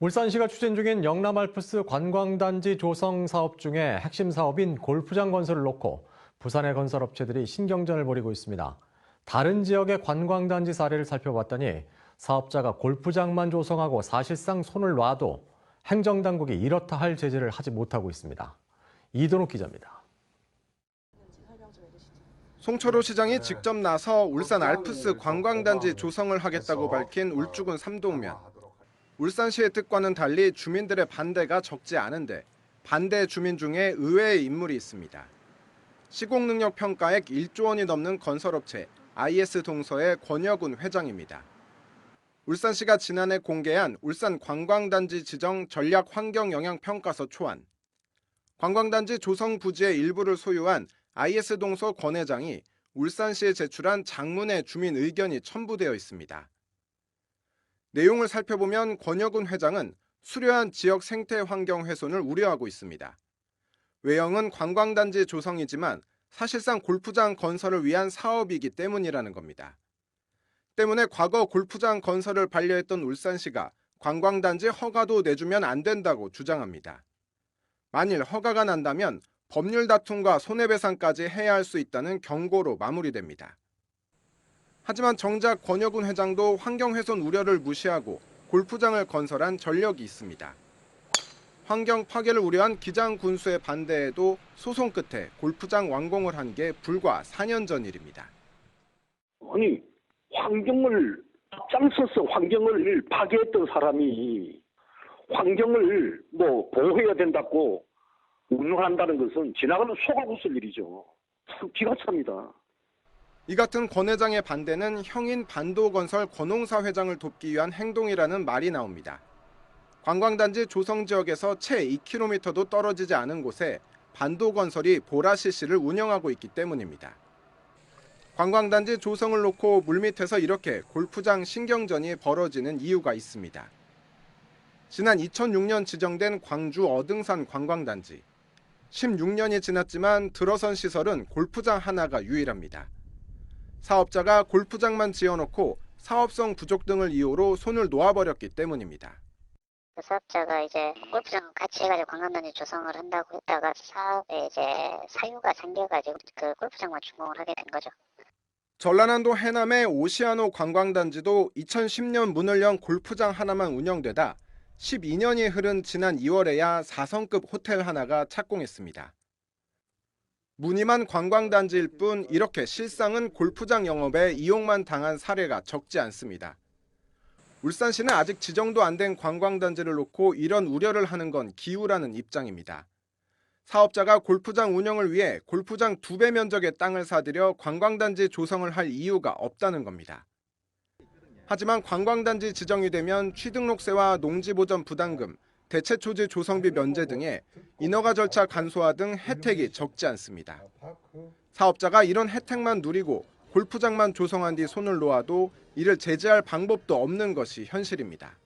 울산시가 추진 중인 영남알프스 관광단지 조성 사업 중에 핵심 사업인 골프장 건설을 놓고 부산의 건설업체들이 신경전을 벌이고 있습니다. 다른 지역의 관광단지 사례를 살펴봤더니 사업자가 골프장만 조성하고 사실상 손을 놔도 행정당국이 이렇다 할 제재를 하지 못하고 있습니다. 이동욱 기자입니다. 송철호 시장이 직접 나서 울산 알프스 관광단지 조성을 하겠다고 밝힌 울주군 삼동면. 울산시의 뜻과는 달리 주민들의 반대가 적지 않은데 반대 주민 중에 의외의 인물이 있습니다. 시공능력 평가액 1조 원이 넘는 건설업체 IS 동서의 권여군 회장입니다. 울산시가 지난해 공개한 울산 관광단지 지정 전략 환경 영향 평가서 초안. 관광단지 조성 부지의 일부를 소유한 IS 동서 권 회장이 울산시에 제출한 장문의 주민 의견이 첨부되어 있습니다. 내용을 살펴보면 권혁은 회장은 수려한 지역 생태 환경 훼손을 우려하고 있습니다. 외형은 관광단지 조성이지만 사실상 골프장 건설을 위한 사업이기 때문이라는 겁니다. 때문에 과거 골프장 건설을 반려했던 울산시가 관광단지 허가도 내주면 안 된다고 주장합니다. 만일 허가가 난다면 법률 다툼과 손해배상까지 해야 할 수 있다는 경고로 마무리됩니다. 하지만 정작 권혁훈 회장도 환경훼손 우려를 무시하고 골프장을 건설한 전력이 있습니다. 환경 파괴를 우려한 기장 군수의 반대에도 소송 끝에 골프장 완공을 한 게 불과 4년 전 일입니다. 아니 환경을 앞장서서 환경을 파괴했던 사람이 환경을 뭐 보호해야 된다고 운운한다는 것은 지나가는 소가 웃을 일이죠. 참 기가 찹니다. 이 같은 권 회장의 반대는 형인 반도건설 권홍사 회장을 돕기 위한 행동이라는 말이 나옵니다. 관광단지 조성 지역에서 채 2km도 떨어지지 않은 곳에 반도건설이 보라CC를 운영하고 있기 때문입니다. 관광단지 조성을 놓고 물밑에서 이렇게 골프장 신경전이 벌어지는 이유가 있습니다. 지난 2006년 지정된 광주 어등산 관광단지. 16년이 지났지만 들어선 시설은 골프장 하나가 유일합니다. 사업자가 골프장만 지어놓고 사업성 부족 등을 이유로 손을 놓아버렸기 때문입니다. 그 사업자가 이제 골프장 같이 해가지고 관광단지 조성을 한다고 했다가 사업에 이제 사유가 생겨가지고 그 골프장만 준공을 하게 된 거죠. 전라남도 해남의 오시아노 관광단지도 2010년 문을 연 골프장 하나만 운영되다 12년이 흐른 지난 2월에야 4성급 호텔 하나가 착공했습니다. 무늬만 관광단지일 뿐 이렇게 실상은 골프장 영업에 이용만 당한 사례가 적지 않습니다. 울산시는 아직 지정도 안 된 관광단지를 놓고 이런 우려를 하는 건 기우라는 입장입니다. 사업자가 골프장 운영을 위해 골프장 두 배 면적의 땅을 사들여 관광단지 조성을 할 이유가 없다는 겁니다. 하지만 관광단지 지정이 되면 취등록세와 농지보전 부담금, 대체초지 조성비 면제 등의 인허가 절차 간소화 등 혜택이 적지 않습니다. 사업자가 이런 혜택만 누리고 골프장만 조성한 뒤 손을 놓아도 이를 제재할 방법도 없는 것이 현실입니다.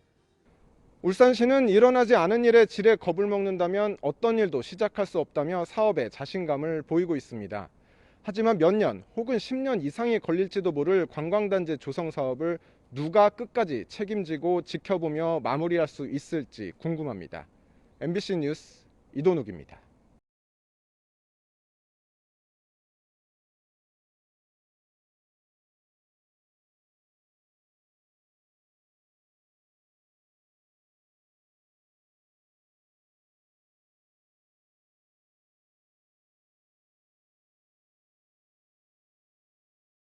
울산시는 일어나지 않은 일에 지레 겁을 먹는다면 어떤 일도 시작할 수 없다며 사업에 자신감을 보이고 있습니다. 하지만 몇 년 혹은 10년 이상이 걸릴지도 모를 관광단지 조성 사업을 누가 끝까지 책임지고 지켜보며 마무리할 수 있을지 궁금합니다. MBC 뉴스 이동욱입니다.